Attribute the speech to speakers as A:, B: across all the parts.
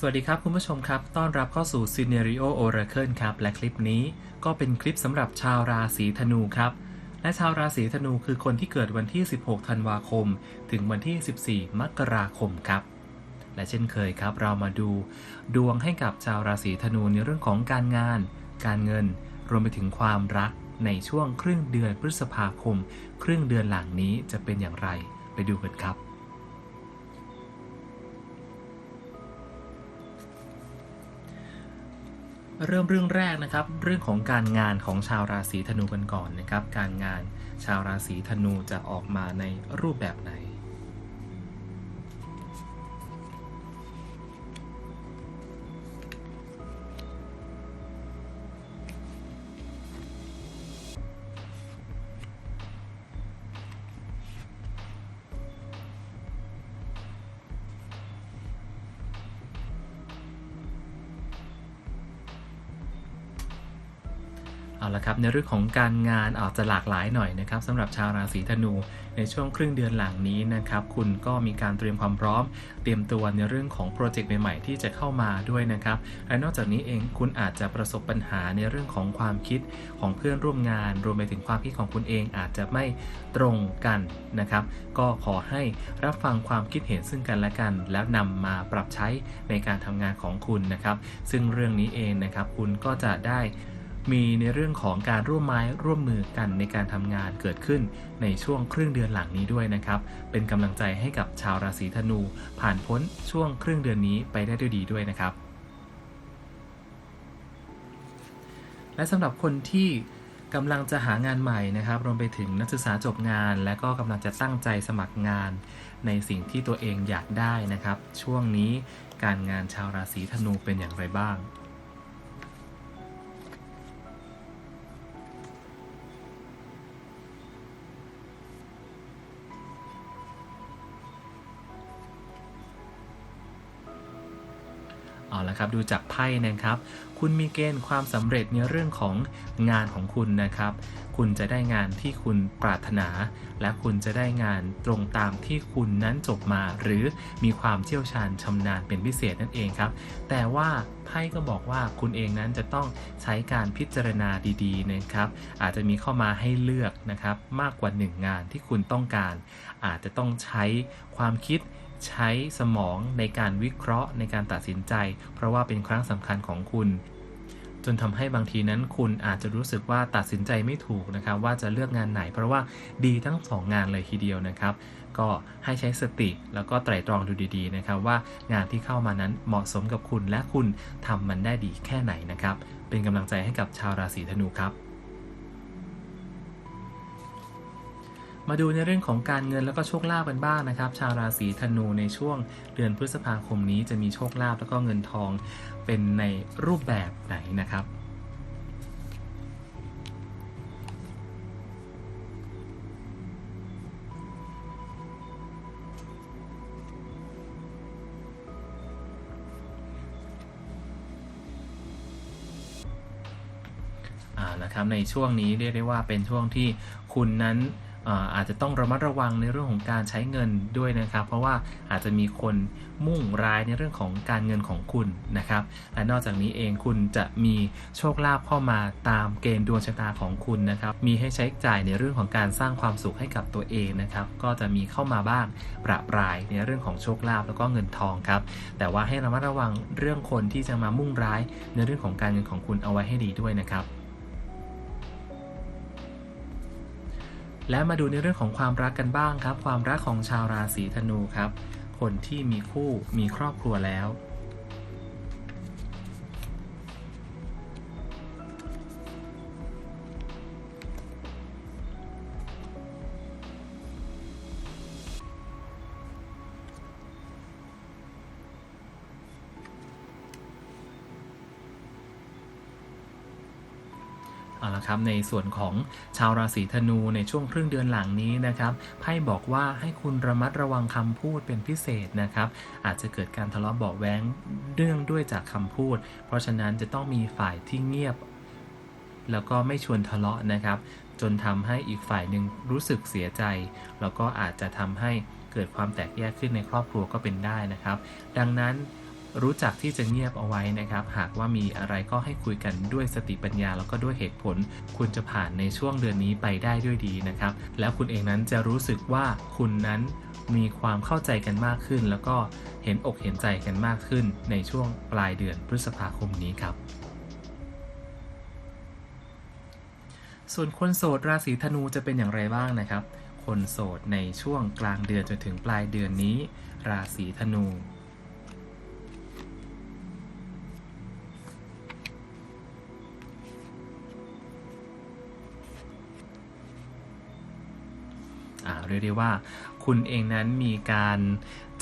A: สวัสดีครับคุณผู้ชมครับ ต้อนรับเข้าสู่ Scenario Oracle ครับ และคลิปนี้ก็เป็นคลิปสำหรับชาวราศีธนูครับ และชาวราศีธนูคือคนที่เกิดวันที่ 16 ธันวาคม ถึงวันที่ 14 มกราคมครับ และเช่นเคยครับ เรามาดูดวงให้กับชาวราศีธนูในเรื่องของการงาน การเงิน รวมไปถึงความรักในช่วงครึ่งเดือนพฤษภาคม ครึ่งเดือนหลังนี้จะเป็นอย่างไร ไปดูกันครับ เริ่มเรื่องแรกนะครับ เรื่องของการงานของชาวราศีธนูกันก่อนนะครับ การงานชาวราศีธนูจะออกมาในรูปแบบไหน เอาละครับในเรื่องของการงานอาจจะหลากหลายหน่อยนะครับสำหรับชาวราศีธนู ในช่วงครึ่งเดือนหลังนี้นะครับคุณก็มีการเตรียมความพร้อม เตรียมตัวในเรื่องของโปรเจกต์ใหม่ๆที่จะเข้ามาด้วยนะครับและนอกจากนี้เองคุณอาจจะประสบปัญหาในเรื่องของความคิดของเพื่อนร่วมงาน รวมไปถึงความคิดของคุณเองอาจจะไม่ตรงกันนะครับ ก็ขอให้รับฟังความคิดเห็นซึ่งกันและกัน แล้วนำมาปรับใช้ในการทำงานของคุณนะครับ ซึ่งเรื่องนี้เองนะครับคุณก็จะได้ มีในเรื่องของการร่วมไม้ร่วมมือกันในการทำงานเกิดขึ้นในช่วงครึ่งเดือนหลังนี้ด้วยนะครับ เป็นกำลังใจให้กับชาวราศีธนู ผ่านพ้นช่วงครึ่งเดือนนี้ไปได้ด้วยดีด้วยนะครับ และสำหรับคนที่กำลังจะหางานใหม่นะครับ รวมไปถึงนักศึกษาจบงาน และก็กำลังจะตั้งใจสมัครงาน ในสิ่งที่ตัวเองอยากได้นะครับ ช่วงนี้การงานชาวราศีธนูเป็นอย่างไรบ้าง เอาละครับ ดูจากไพ่นะครับ คุณมีเกณฑ์ความสำเร็จในเรื่องของงานของคุณนะครับ คุณจะได้งานที่คุณปรารถนา และคุณจะได้งานตรงตามที่คุณนั้นจบมา หรือมีความเชี่ยวชาญชำนาญเป็นพิเศษนั่นเองครับ แต่ว่าไพ่ก็บอกว่าคุณเองนั้นจะต้องใช้การพิจารณาดีๆนะครับ อาจจะมีเข้ามาให้เลือกนะครับ มากกว่า 1 งานที่คุณต้องการ อาจจะต้องใช้ความคิด ใช้สมองในการวิเคราะห์ในการตัดสินใจ เพราะว่าเป็นครั้งสำคัญของคุณ จนทำให้บางทีนั้นคุณอาจจะรู้สึกว่าตัดสินใจไม่ถูกนะครับ ว่าจะเลือกงานไหน เพราะว่าดีทั้งสองงานเลยทีเดียวนะครับ ก็ให้ใช้สติแล้วก็ไตร่ตรองดูดีๆนะครับ ว่างานที่เข้ามานั้นเหมาะสมกับคุณและคุณทำมันได้ดีแค่ไหนนะครับ เป็นกำลังใจให้กับชาวราศีธนูครับ มาดูในเรื่องของการเงินแล้วก็โชคลาภกันบ้างนะครับ ชาวราศีธนูในช่วงเดือนพฤษภาคมนี้จะมีโชคลาภแล้วก็เงินทองเป็นในรูปแบบไหนนะครับอ่านะครับในช่วงนี้เรียกได้ว่าเป็นช่วงที่คุณนั้น อาจจะต้องระมัดระวังในเรื่องของการใช้เงินด้วยนะครับ เพราะว่าอาจจะมีคนมุ่งร้ายในเรื่องของการเงินของคุณนะครับ และนอกจากนี้เองคุณจะมีโชคลาภเข้ามาตามเกณฑ์ดวงชะตาของคุณนะครับ มีให้ใช้จ่ายในเรื่องของการสร้างความสุขให้กับตัวเองนะครับ ก็จะมีเข้ามาบ้างประปรายในเรื่องของโชคลาภแล้วก็เงินทองครับ แต่ว่าให้ระมัดระวังเรื่องคนที่จะมามุ่งร้ายในเรื่องของการเงินของคุณเอาไว้ให้ดีด้วยนะครับ และมาดูในเรื่องของความรักกันบ้างครับ ความรักของชาวราศีธนูครับ คนที่มีคู่มีครอบครัวแล้วะครับในส่วนของชาวราศีธนูในช่วงครึ่งเดือนหลังนี้นะครับไพ่บอกว่าให้คุณระมัดระวังคำพูดเป็นพิเศษนะครับอาจจะเกิดการทะเลาะเบาะแว้งเรื่องด้วยจากคำพูด เพราะฉะนั้นจะต้องมีฝ่ายที่เงียบ แล้วก็ไม่ชวนทะเลาะนะครับ จนทำให้อีกฝ่ายหนึ่งรู้สึกเสียใจ แล้วก็อาจจะทำให้เกิดความแตกแยกขึ้นในครอบครัวก็เป็นได้นะครับ ดังนั้น รู้จักที่จะเงียบเอาไว้นะครับ หากว่ามีอะไรก็ให้คุยกันด้วยสติปัญญาแล้วก็ด้วยเหตุผล คุณจะผ่านในช่วงเดือนนี้ไปได้ด้วยดีนะครับ แล้วคุณเองนั้นจะรู้สึกว่าคุณนั้นมีความเข้าใจกันมากขึ้น แล้วก็เห็นอกเห็นใจกันมากขึ้น ในช่วงปลายเดือนพฤษภาคมนี้ครับส่วนคนโสดราศีธนูจะเป็นอย่างไรบ้างนะครับ คนโสดในช่วงกลางเดือนจนถึงปลายเดือนนี้ ราศีธนู เรียกได้ว่า คุณเองนั้นมีการ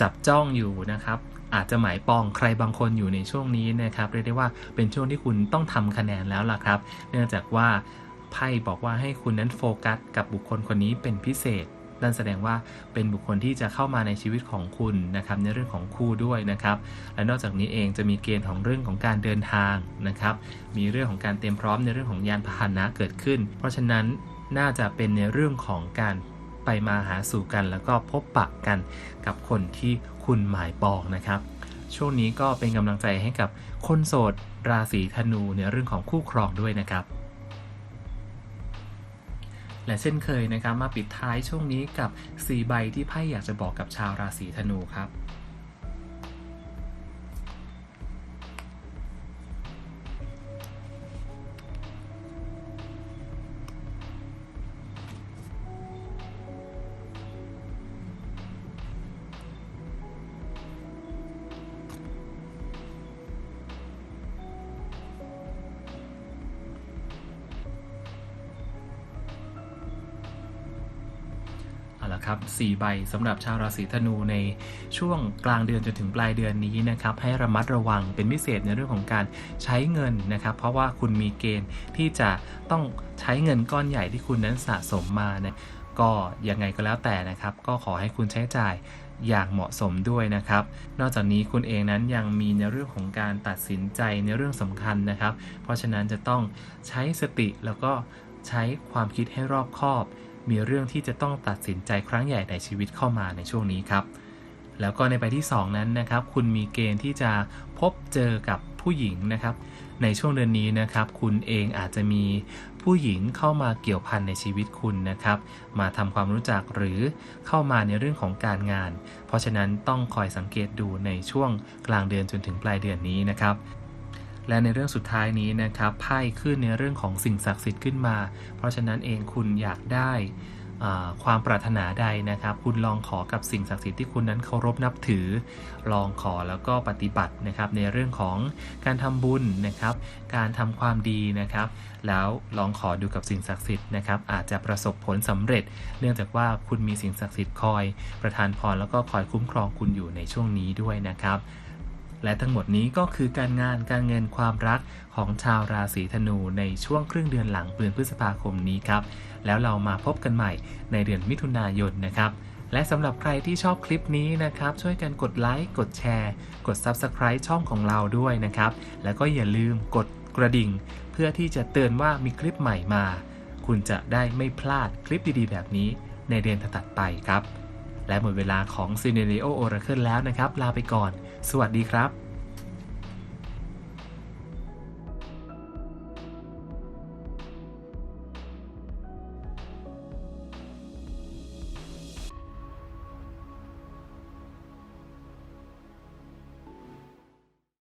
A: จับจ้องอยู่นะครับอาจจะหมายปองใครบางคนอยู่ในช่วงนี้นะครับเรียกได้ว่าเป็นช่วงที่คุณต้องทำคะแนนแล้วล่ะครับ เนื่องจากว่าไพ่บอกว่าให้คุณนั้นโฟกัสกับบุคคลคนนี้เป็นพิเศษนั่นแสดงว่าเป็นบุคคลที่จะเข้ามาในชีวิตของคุณนะครับในเรื่องของคู่ด้วยนะครับ และนอกจากนี้เองจะมีเกณฑ์ของเรื่องของการเดินทางนะครับ มีเรื่องของการเตรียมพร้อมในเรื่องของยานพาหนะเกิดขึ้น เพราะฉะนั้นน่าจะเป็นในเรื่องของการ ไปมาหาสู่กัน แล้วก็พบปะกันกับคนที่คุณหมายปองนะครับ ช่วงนี้ก็เป็นกำลังใจให้กับคนโสด ราศีธนูในเรื่องของคู่ครองด้วยนะครับ และเช่นเคยนะครับมาปิดท้ายช่วงนี้กับ 4 ใบที่ไพ่อยากจะบอกกับชาวราศีธนูครับ เอาละครับ4ใบสำหรับชาวราศีธนูในช่วงกลางเดือนจนถึงปลายเดือนนี้นะครับให้ระมัดระวังเป็นพิเศษในเรื่องของการใช้เงินนะครับ เพราะว่าคุณมีเกณฑ์ที่จะต้องใช้เงินก้อนใหญ่ที่คุณนั้นสะสมมาเนี่ยก็ยังไงก็แล้วแต่นะครับ ก็ขอให้คุณใช้จ่ายอย่างเหมาะสมด้วยนะครับ นอกจากนี้คุณเองนั้นยังมีในเรื่องของการตัดสินใจในเรื่องสำคัญนะครับ เพราะฉะนั้นจะต้องใช้สติแล้วก็ใช้ความคิดให้รอบคอบ มีเรื่องที่จะต้องตัดสินใจครั้งใหญ่ในชีวิตเข้ามาในช่วงนี้ครับ แล้วก็ในใบที่ 2 นั้นนะครับ คุณมีเกณฑ์ที่จะพบเจอกับผู้หญิงนะครับ ในช่วงเดือนนี้นะครับ คุณเองอาจจะมีผู้หญิงเข้ามาเกี่ยวพันในชีวิตคุณนะครับ มาทำความรู้จักหรือเข้ามาในเรื่องของการงาน เพราะฉะนั้นต้องคอยสังเกตดูในช่วงกลางเดือนจนถึงปลายเดือนนี้นะครับ และในเรื่องสุดท้ายนี้นะครับไพ่ขึ้นในเรื่องของสิ่งศักดิ์สิทธิ์ขึ้นมา เพราะฉะนั้นเองคุณอยากได้ความปรารถนาใดนะครับ คุณลองขอกับสิ่งศักดิ์สิทธิ์ที่คุณนั้นเคารพนับถือ ลองขอแล้วก็ปฏิบัตินะครับ ในเรื่องของการทำบุญนะครับ การทำความดีนะครับ แล้วลองขอดูกับสิ่งศักดิ์สิทธิ์นะครับ อาจจะประสบผลสำเร็จ เนื่องจากว่าคุณมีสิ่งศักดิ์สิทธิ์คอย ประทานพรแล้วก็คอยคุ้มครองคุณอยู่ในช่วงนี้ด้วยนะครับ และทั้งหมดนี้ก็คือการงานการเงินความรักของชาวราศีธนูในช่วงครึ่งเดือนหลังเดือนพฤษภาคมนี้ครับ แล้วเรามาพบกันใหม่ในเดือนมิถุนายนนะครับ และสำหรับใครที่ชอบคลิปนี้นะครับ ช่วยกันกดไลค์กดแชร์ กด Subscribe ช่องของเราด้วยนะครับ แล้วก็อย่าลืมกดกระดิ่ง เพื่อที่จะเตือนว่ามีคลิปใหม่มา คุณจะได้ไม่พลาดคลิปดีๆ แบบนี้ในเดือนถัดไปครับ และหมดเวลาของ c i n e r i o Oracle แล้วนะครับ ลาไปก่อน สวัสดีครับ